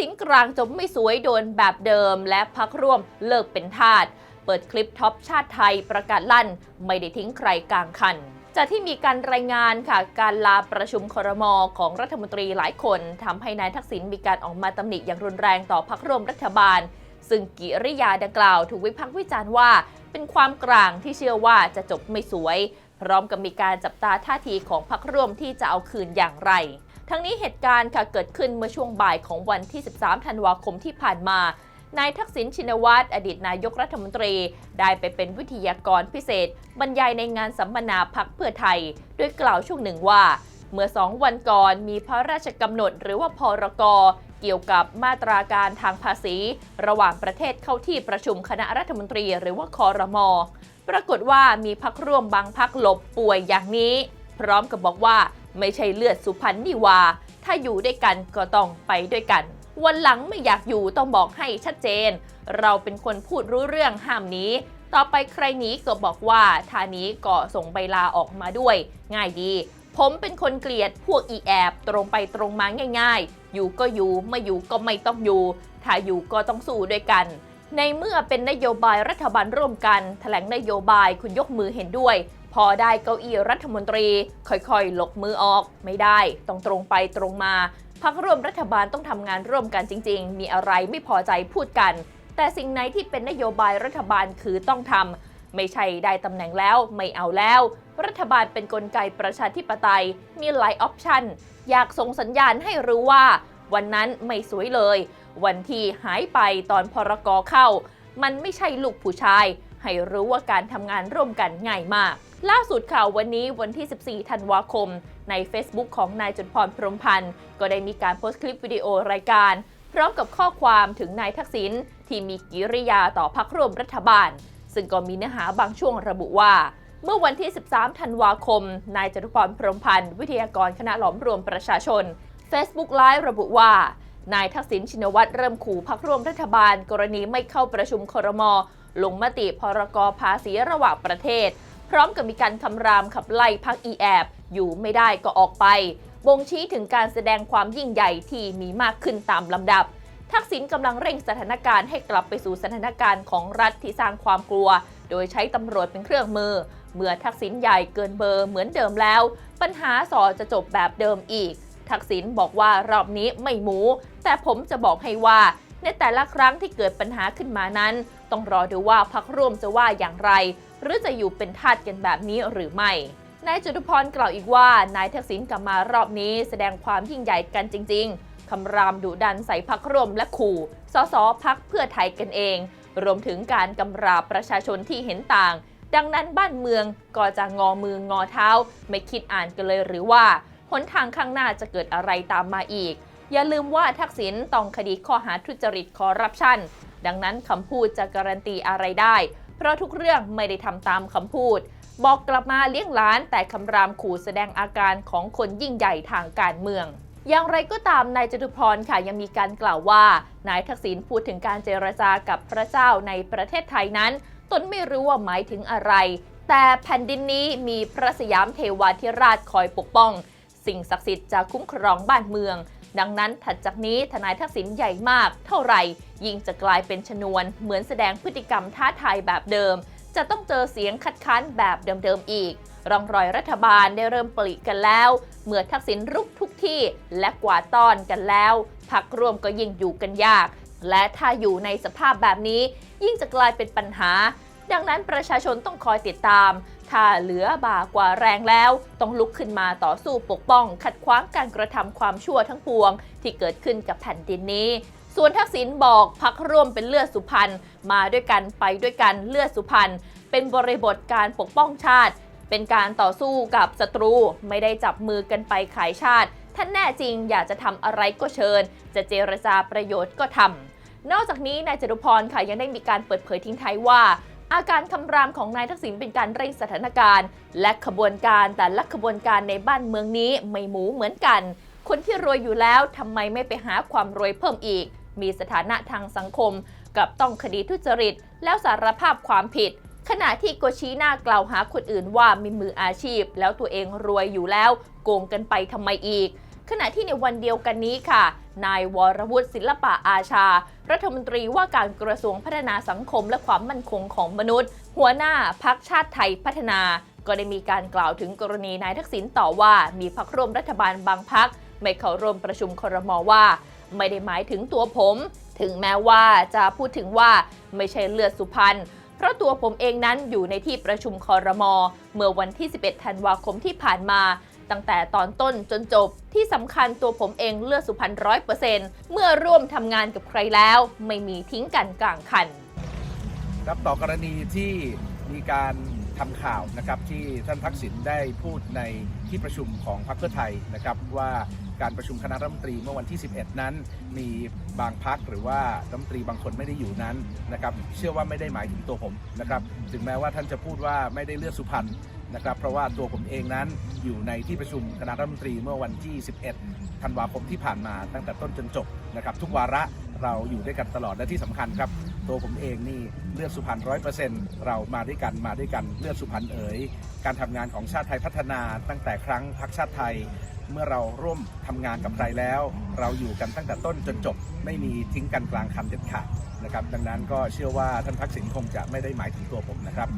ษิณกลางจบไม่สวยโดนแบบเดิม และพักร่วมเลิกเป็นทาส เปิดคลิปท็อปชาติไทยประกาศลั่น ไม่ได้ทิ้งใครกลางคันจากที่มีการรายงานค่ะการลาประชุมครมอของรัฐมนตรีหลายคนทำให้นายทักษิณมีการออกมาตำหนิอย่างรุนแรงต่อพักร่วมรัฐบาล ซึ่งกิริยาดังกล่าวถูกวิพากษ์วิจารณ์ว่า เป็นความกลางที่เชื่อว่าจะจบไม่สวย พร้อมกับมีการจับตาท่าทีของพักร่วมที่จะเอาคืนอย่างไร ทั้งนี้เหตุการณ์ค่ะเกิดขึ้นเมื่อช่วงบ่ายของวันที่ 13 ธันวาคมที่ผ่านมานายทักษิณชินวัตรอดีตนายกรัฐมนตรี ได้ไปเป็นวิทยากรพิเศษ บรรยายในงานสัมมนาพักเพื่อไทยโดยกล่าวช่วงหนึ่งว่า เมื่อสองวันก่อนมีพระราชกำหนดหรือว่าพรกเกี่ยวกับมาตราการทางภาษี ระหว่างประเทศเข้าที่ประชุมคณะรัฐมนตรีหรือว่าคอรมอปรากฏว่ามีพักร่วมบางพักหลบป่วยอย่างนี้ พร้อมกับบอกว่า ไม่ใช่เลือดสุพรรณนี่วา ถ้าอยู่ด้วยกันก็ต้องไปด้วยกัน วันหลังไม่อยากอยู่ต้องบอกให้ชัดเจน เราเป็นคนพูดรู้เรื่องห้ามนี้ ต่อไปใครหนี้ก็บอกว่าท่านี้ก็ส่งใบลาออกมาด้วย ง่ายดี ผมเป็นคนเกลียดพวกอีแอบตรงไปตรงมาง่าย ๆ อยู่ก็อยู่ไม่อยู่ก็ไม่ต้องอยู่ ถ้าอยู่ก็ต้องสู้ด้วยกันในเมื่อเป็นนโยบายรัฐบาลร่วมกันแถลงนโยบายคุณยกมือเห็นด้วย พอได้เก้าอี้รัฐมนตรี ค่อยๆ หลบมือออกไม่ได้ ต้องตรงไปตรงมาพักร่วมรัฐบาลต้องทำงานร่วมกันจริง ๆ มีอะไรไม่พอใจพูดกัน แต่สิ่งไหนที่เป็นนโยบายรัฐบาลคือต้องทำไม่ใช่ได้ตำแหน่งแล้วไม่เอาแล้ว รัฐบาลเป็นนกลไกประชาธิปไตย มีหลายออปชันอยากส่งสัญญาณให้รู้ว่า วันนั้นไม่สวยเลย วันที่หายไปตอนพรกเข้า มันไม่ใช่ลูกผู้ชาย ให้รู้ว่าการทำงานร่วมกันง่ายมาก ล่าสุดข่าววันนี้วันที่ 14 ธันวาคม ใน Facebook ของนายจุนพรพรมพันธ์ ก็ได้มีการโพสต์คลิปวิดีโอรายการ พร้อมกับข้อความถึงนายทักษิณที่มีกิริยาต่อพักร่วมรัฐบาล ซึ่งก็มีเนื้อหาบางช่วงระบุว่า เมื่อวันที่ 13 ธันวาคม นายจตุพรพรมพันธ์ วิทยากรคณะหลอมรวมประชาชน Facebook ไลฟ์ระบุว่านายทักษิณชินวัตรเริ่มขู่พักร่วมรัฐบาล กรณีไม่เข้าประชุมครม ลงมติพรกภาษีระหว่างประเทศ พร้อมกับมีการคำรามขับไล่พักอีแอบอยู่ไม่ได้ก็ออกไป บ่งชี้ถึงการแสดงความยิ่งใหญ่ที่มีมากขึ้นตามลำดับ ทักษิณกำลังเร่งสถานการณ์ให้กลับไปสู่สถานการณ์ของรัฐที่สร้างความกลัว โดยใช้ตำรวจเป็นเครื่องมือ เมื่อทักษิณใหญ่เกินเบอร์เหมือนเดิมแล้ว ปัญหาสอจะจบแบบเดิมอีก ทักษิณบอกว่ารอบนี้ไม่หมู แต่ผมจะบอกให้ว่า ในแต่ละครั้งที่เกิดปัญหาขึ้นมานั้น ต้องรอดูว่าพักร่วมจะว่าอย่างไร หรือจะอยู่เป็นทาสกันแบบนี้หรือไม่นายจตุพรกล่าวอีกว่านายทักษิณกลับมารอบนี้แสดงความยิ่งใหญ่กันจริง ๆคำรามดุดันใส่พักร่วมและขู่สสพักเพื่อไทยกันเอง รวมถึงการกำราบประชาชนที่เห็นต่าง ดังนั้นบ้านเมืองก็จะงอมืองอเท้า ไม่คิดอ่านกันเลยหรือว่าหนทางข้างหน้าจะเกิดอะไรตามมาอีก อย่าลืมว่าทักษิณต้องคดีข้อหาทุจริตคอร์รัปชัน ดังนั้นคำพูดจะการันตีอะไรได้ เพราะทุกเรื่องไม่ได้ทำตามคำพูด บอกกลับมาเลี้ยงล้าน แต่คำรามขู่แสดงอาการของคนยิ่งใหญ่ทางการเมืองอย่างไรก็ตามนายจตุพรค่ะยังมีการกล่าวว่า นายทักษิณพูดถึงการเจรจากับพระเจ้าในประเทศไทยนั้น ตนไม่รู้ว่าหมายถึงอะไร แต่แผ่นดินนี้มีพระสยามเทวาธิราชคอยปกป้อง สิ่งศักดิ์สิทธิ์จะคุ้มครองบ้านเมือง ดังนั้นถัดจากนี้ทนายทักษิณใหญ่มาก เท่าไหร่ยิ่งจะกลายเป็นชนวน เหมือนแสดงพฤติกรรมท้าทายแบบเดิม จะต้องเจอเสียงคัดค้านแบบเดิมๆอีกรองรอยรัฐบาลได้เริ่มปลีกันแล้ว เมื่อทักษิณรุกทุกที่และกวาดต้อนกันแล้วพักร่วมก็ยิ่งอยู่กันยาก และถ้าอยู่ในสภาพแบบนี้ ยิ่งจะกลายเป็นปัญหา ดังนั้นประชาชนต้องคอยติดตาม ถ้าเหลือบ่ากว่าแรงแล้ว ต้องลุกขึ้นมาต่อสู้ปกป้อง ขัดขวางการกระทำความชั่วทั้งปวง ที่เกิดขึ้นกับแผ่นดินนี้ส่วนทักษิณบอกพักร่วมเป็นเลือดสุพรรณมาด้วยกันไปด้วยกันเลือดสุพรรณเป็นบริบทการปกป้องชาติ เป็นการต่อสู้กับศัตรู ไม่ได้จับมือกันไปขายชาติ ท่านแน่จริงอยากจะทำอะไรก็เชิญ จะเจรจาประโยชน์ก็ทำนอกจากนี้นายจตุพรค่ะยังได้มีการเปิดเผยทิ้งท้ายว่า อาการคำรามของนายทักษิณเป็นการเร่งสถานการณ์ และขบวนการแต่ละขบวนการในบ้านเมืองนี้ไม่หมูเหมือนกัน คนที่รวยอยู่แล้วทำไมไม่ไปหาความรวยเพิ่มอีก มีสถานะทางสังคม กับต้องคดีทุจริต แล้วสารภาพความผิด ขณะที่โกชี้หน้ากล่าวหาคนอื่นว่ามีมืออาชีพ แล้วตัวเองรวยอยู่แล้ว โกงกันไปทำไมอีก ขณะที่ในวันเดียวกันนี้ค่ะ นายวรวุฒิศิลปะอาชา รัฐมนตรีว่าการกระทรวงพัฒนาสังคมและความมั่นคงของมนุษย์ หัวหน้าพักชาติไทยพัฒนา ก็ได้มีการกล่าวถึงกรณีนายทักษิณต่อว่ามีพักร่วมรัฐบาลบางพักไม่เข้าร่วมประชุมครมว่า ไม่ได้หมายถึงตัวผม ถึงแม้ว่าจะพูดถึงว่าไม่ใช่เลือดสุพรรณเพราะตัวผมเองนั้นอยู่ในที่ประชุมคอรมอเมื่อวันที่ 11 ธันวาคมที่ผ่านมา ตั้งแต่ตอนต้นจนจบ ที่สำคัญตัวผมเองเลือดสุพรรณร้อยเปอร์เซ็นต์เมื่อร่วมทำงานกับใครแล้ว ไม่มีทิ้งกันกลางคัน ครับต่อกรณีที่มีการทำข่าวนะครับที่ท่านทักษิณได้พูดในที่ประชุมของพรรคเพื่อไทยนะครับว่าการประชุมคณะรัฐมนตรีเมื่อวันที่ 11 นั้น มีบางพักหรือว่ารัฐมนตรีบางคนไม่ได้อยู่นั้นนะครับเชื่อว่าไม่ได้หมายถึงตัวผมนะครับถึงแม้ว่าท่านจะพูดว่าไม่ได้เลือดสุพรรณ นะครับเพราะว่าตัวผมเองนั้นอยู่ในที่ประชุมคณะรัฐมนตรีเมื่อวันที่ 11 ธันวาคมที่ผ่านมาตั้งแต่ต้นจนจบนะครับทุกวาระเราอยู่ด้วยกันตลอดและที่สำคัญครับ ตัวผมเองนี่เลือดสุพรรณร้อยเปอร์เซ็นต์เรามาด้วยกันมาด้วยกันเลือดสุพรรณเอ๋ยการทำงานของชาติไทยพัฒนาตั้งแต่ครั้งพักชาติไทยเมื่อเราร่วมทำงานกับใครแล้ว เราอยู่กันตั้งแต่ต้นจนจบ ไม่มีทิ้งกันกลางคันเด็ดขาดนะครับ ดังนั้นก็เชื่อว่าท่านทักษิณคงจะไม่ได้หมายถึงตัวผมนะครับ